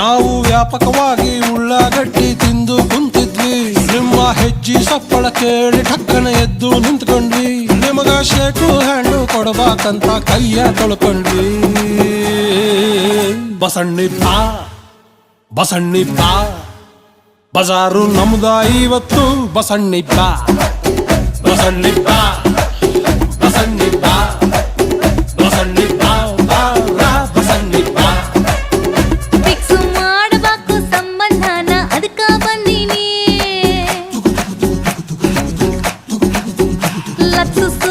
ನಾವು ವ್ಯಾಪಕವಾಗಿ ಉಳ್ಳಾಗಡ್ಡಿ ತಿಂದು ಕುಂತಿದ್ವಿ. ನಿಮ್ಮ ಹೆಜ್ಜಿ ಸಪ್ಪಳ ಕೇಳಿ ಠಕ್ಕನ ಎದ್ದು ನಿಂತ್ಕೊಂಡ್ವಿ. ನಿಮಗ ಶೇಕು ಹಣ್ಣು ಕೊಡಬಾಕಂತ ಕೈಯ ತೊಳ್ಕೊಂಡ್ವಿ. ಬಸಣ್ಣಿ ಬಾ ಬಸಣ್ಣಿ ಬಾ ಬಜಾರು ನಮ್ದ ಇವತ್ತು ಬಸಣ್ಣಿ ಬಾ ಬಸಣ್ಣಿ ಬಾ tatlısın